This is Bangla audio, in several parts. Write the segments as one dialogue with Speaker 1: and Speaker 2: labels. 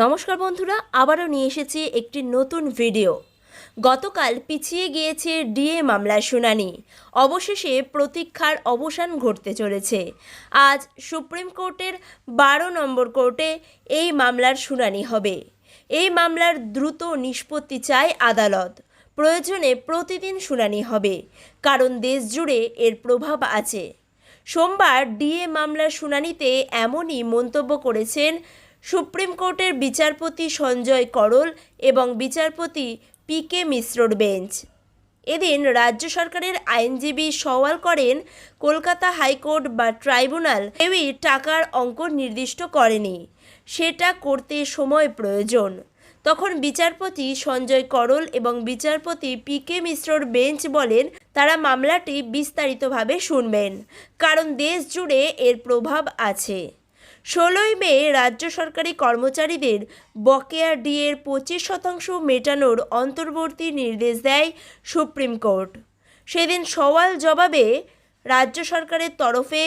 Speaker 1: নমস্কার বন্ধুরা, আবারও নিয়ে এসেছি একটি নতুন ভিডিও। গতকাল পিছিয়ে গিয়েছে ডিএ মামলার শুনানি। অবশেষে প্রতীক্ষার অবসান ঘটতে চলেছে। আজ সুপ্রিম কোর্টের বারো নম্বর কোর্টে এই মামলার শুনানি হবে। এই মামলার দ্রুত নিষ্পত্তি চায় আদালত। প্রয়োজনে প্রতিদিন শুনানি হবে। কারণ দেশ জুড়ে এর প্রভাব আছে। সোমবার ডিএ মামলার শুনানিতে এমনই মন্তব্য করেছেন সুপ্রিম কোর্টের বিচারপতি সঞ্জয় করল এবং বিচারপতি পি কে মিশ্রর বেঞ্চ। এদিন রাজ্য সরকারের আইনজীবী সওয়াল করেন, কলকাতা হাইকোর্ট বা ট্রাইব্যুনাল কেউই টাকার অঙ্ক নির্দিষ্ট করেনি। সেটা করতে সময় প্রয়োজন। তখন বিচারপতি সঞ্জয় করল এবং বিচারপতি পি কে মিশ্রর বেঞ্চ বলেন, তারা মামলাটি বিস্তারিতভাবে শুনবেন, কারণ দেশ জুড়ে এর প্রভাব আছে। ষোলোই মে রাজ্য সরকারি কর্মচারীদের বকেয়া ডিএর পঁচিশ শতাংশ মেটানোর অন্তর্বর্তী নির্দেশ দেয় সুপ্রিম কোর্ট। সেদিন সওয়াল জবাবে রাজ্য সরকারের তরফে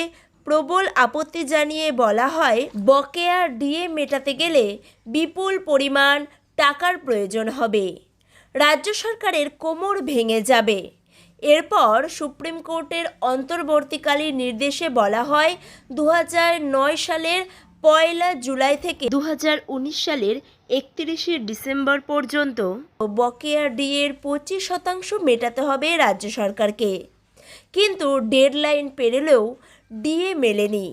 Speaker 1: প্রবল আপত্তি জানিয়ে বলা হয়, বকেয়া ডিএ মেটাতে গেলে বিপুল পরিমাণ টাকার প্রয়োজন হবে। রাজ্য সরকারের কোমর ভেঙে যাবে। এরপর সুপ্রিম কোর্টের অন্তর্বর্তীকালীন নির্দেশে বলা হয় দু সালের পয়লা জুলাই থেকে দু হাজার উনিশ সালের একত্রিশে ডিসেম্বর পর্যন্ত বকেয়া ডিএর পঁচিশ শতাংশ মেটাতে হবে রাজ্য সরকারকে। কিন্তু ডেডলাইন পেরোলেও ডিএ মেলেনি।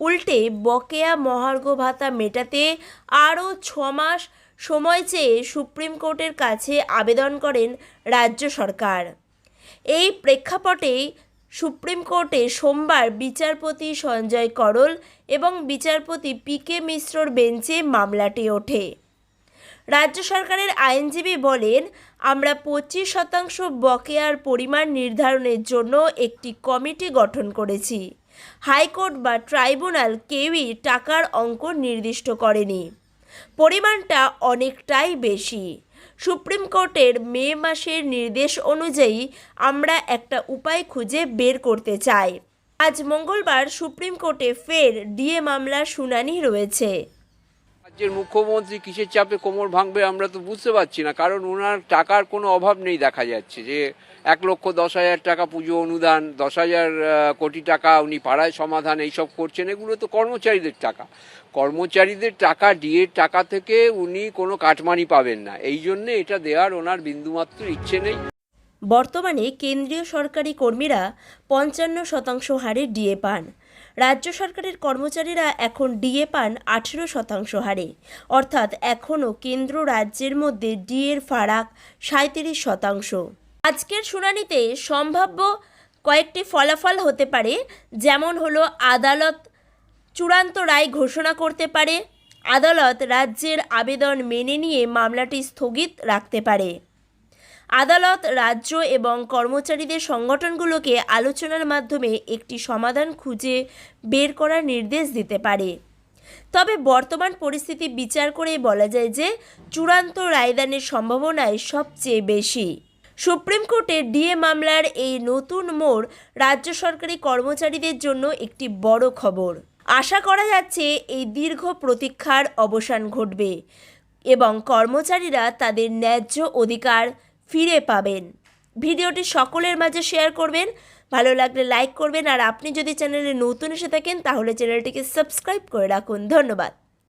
Speaker 1: উল্টে বকেয়া মহার্ঘ ভাতা মেটাতে আরও ছ মাস সময় চেয়ে সুপ্রিম কোর্টের কাছে আবেদন করেন রাজ্য সরকার। এই প্রেক্ষাপটেই সুপ্রিম কোর্টে সোমবার বিচারপতি সঞ্জয় করল এবং বিচারপতি পি কে মিশ্রর বেঞ্চে মামলাটি ওঠে। রাজ্য সরকারের আইনজীবী বলেন, আমরা পঁচিশ শতাংশ বকেয়ার পরিমাণ নির্ধারণের জন্য একটি কমিটি গঠন করেছি। হাইকোর্ট বা ট্রাইব্যুনাল কেউই টাকার অঙ্ক নির্দিষ্ট করেনি। পরিমাণটা অনেকটাই বেশি। সুপ্রিম কোর্টের মে মাসের নির্দেশ অনুযায়ী আমরা একটা উপায় খুঁজে বের করতে চাই। আজ মঙ্গলবার সুপ্রিম কোর্টে ফের ডিএ মামলার শুনানি রয়েছে।
Speaker 2: রাজ্যের মুখ্যমন্ত্রী কিসের চাপে কোমর ভাঙবে আমরা তো বুঝতে পারছি না। কারণ ওনার টাকার কোনো অভাব নেই দেখা যাচ্ছে যে এক লক্ষ দশ হাজার টাকা পুজো অনুদান, দশ হাজার কোটি টাকা উনি পাড়ায় সমাধান এইসব করছেন, এগুলো তো কর্মচারীদের টাকা। কর্মচারীদের টাকা, ডিএর টাকা থেকে উনি কোনো কাটমানি পাবেন না। এই জন্যে এটা দেওয়ার ওনার বিন্দুমাত্র ইচ্ছে নেই।
Speaker 1: বর্তমানে কেন্দ্রীয় সরকারি কর্মীরা পঞ্চান্ন শতাংশ হারে ডিএ পান। রাজ্য সরকারের কর্মচারীরা এখন ডিএ পান আঠেরো শতাংশ হারে। অর্থাৎ এখনও কেন্দ্র রাজ্যের মধ্যে ডিএর ফারাক সাঁত্রিশ শতাংশ। আজকের শুনানিতে সম্ভাব্য কয়েকটি ফলাফল হতে পারে, যেমন হলো আদালত চূড়ান্ত রায় ঘোষণা করতে পারে, আদালত রাজ্যের আবেদন মেনে নিয়ে মামলাটি স্থগিত রাখতে পারে। আদালত, রাজ্য এবং কর্মচারীদের সংগঠনগুলোকে আলোচনার মাধ্যমে একটি সমাধান খুঁজে বের করার নির্দেশ দিতে পারে। তবে বর্তমান পরিস্থিতি বিচার করে বলা যায় যে, চূড়ান্ত রায়দানের সম্ভাবনাই সবচেয়ে বেশি। সুপ্রিম কোর্টে ডিএ মামলার এই নতুন মোড় রাজ্য সরকারি কর্মচারীদের জন্য একটি বড় খবর। আশা করা যাচ্ছে এই দীর্ঘ প্রতীক্ষার অবসান ঘটবে এবং কর্মচারীরা তাদের ন্যায্য অধিকার ফিরে পাবেন। ভিডিওটি সকলের মাঝে শেয়ার করবেন, ভালো লাগলে লাইক করবেন, আর আপনি যদি চ্যানেলে নতুন এসে থাকেন, তাহলে চ্যানেলটিকে সাবস্ক্রাইব করে রাখুন। ধন্যবাদ।